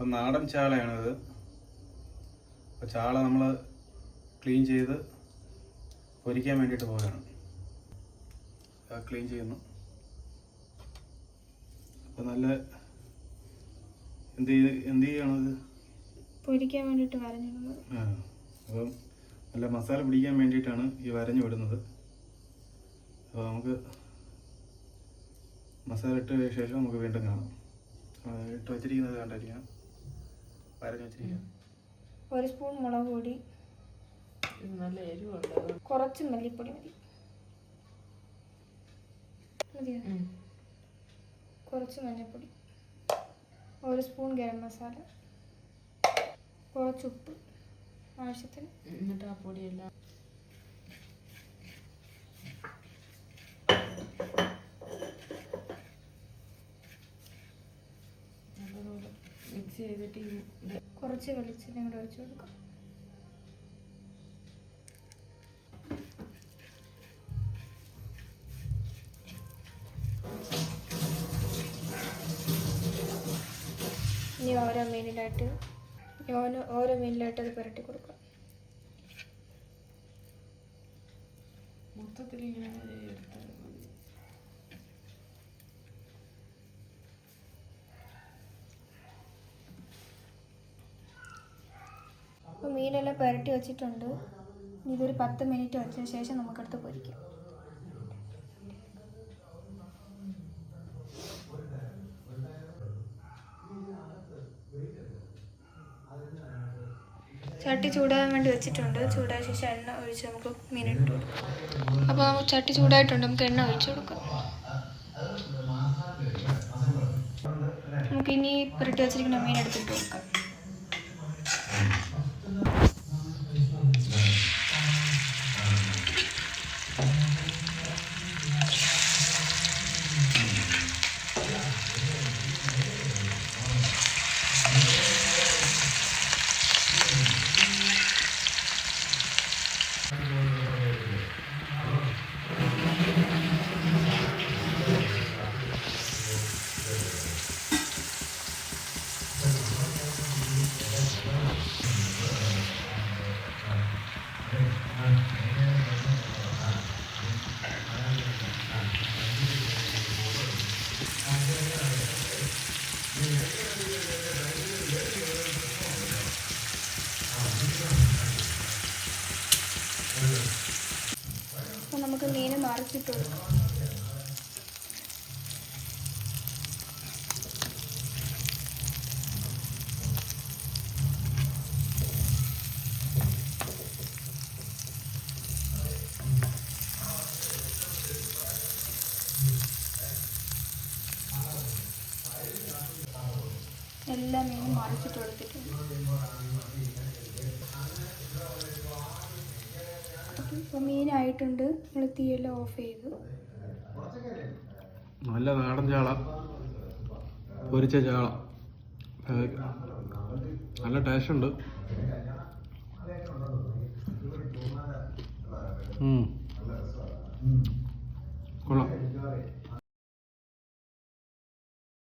അപ്പം നാടൻ ചാളയാണിത് അപ്പോൾ ചാള നമ്മൾ ക്ലീൻ ചെയ്ത് പൊരിക്കാൻ വേണ്ടിയിട്ട് പോവുകയാണ്. ക്ലീൻ ചെയ്യുന്നു. അപ്പോൾ നല്ല എന്ത് ചെയ്ത് എന്ത് ചെയ്യുകയാണത് പൊരിക്കാൻ വേണ്ടിയിട്ട് വരഞ്ഞിടുന്നത്. ആ അപ്പം നല്ല മസാല പിടിക്കാൻ വേണ്ടിയിട്ടാണ് ഈ വരഞ്ഞു വിടുന്നത്. അപ്പോൾ നമുക്ക് മസാല ഇട്ട ശേഷം നമുക്ക് വീണ്ടും കാണാം. ഇട്ട് വച്ചിരിക്കുന്നത് കണ്ടിരിക്കാം വച്ചിരിക്കാം. ഒരു സ്പൂൺ മുളക് പൊടി. നല്ല എരിവുണ്ട് കുറച്ച് മല്ലിപ്പൊടി മതി. മതിയോ? കുറച്ച് മഞ്ഞൾപ്പൊടി ഒരു സ്പൂൺ ഗരം മസാല. കുറച്ച് ഉപ്പ് ആവശ്യത്തിന്. എന്നിട്ട് ആ പൊടിയെല്ലാം ചെയ്തിട്ട് കുറച്ച് വെളിച്ചെണ്ണ കൂടെ ഒഴിച്ച് കൊടുക്കാം. ഇനി ഓരോ മീനിലായിട്ട് ഓരോ ഓരോ മീനിലായിട്ട് അത് പുരട്ടി കൊടുക്കാം. മൊത്തത്തിൽ ഇങ്ങനെ എടുത്താൽ മതി അപ്പോൾ മീനെല്ലാം പുരട്ടി വെച്ചിട്ടുണ്ട്. ഇതൊരു പത്ത് മിനിറ്റ് വെച്ചതിന് ശേഷം നമുക്കടുത്ത് പൊരിക്കാം. ചട്ടി ചൂടാകാൻ വേണ്ടി വെച്ചിട്ടുണ്ട്. ചൂടായ ശേഷം എണ്ണ ഒഴിച്ച് നമുക്ക് മീൻ ഇട്ട് കൊടുക്കാം. അപ്പോൾ നമുക്ക് ചട്ടി ചൂടായിട്ടുണ്ട്. നമുക്ക് എണ്ണ ഒഴിച്ച് കൊടുക്കാം. നമുക്ക് ഇനി പുരട്ടി വെച്ചിരിക്കുന്ന മീൻ എടുത്തിട്ട് കൊടുക്കാം അപ്പോൾ നമുക്ക് മീൻ മറിച്ചിട്ടുള്ളൂ എല്ലാം മീനും മറിച്ചിട്ട് കൊടുത്തിട്ടുണ്ട്. അപ്പോൾ മീനായിട്ടുണ്ട്. നമ്മൾ തീയെല്ലാം ഓഫ് ചെയ്തു. നല്ല നാടൻ ചാള. പൊരിച്ച ചാള. നല്ല ടേസ്റ്റ് ഉണ്ട്. ഉം.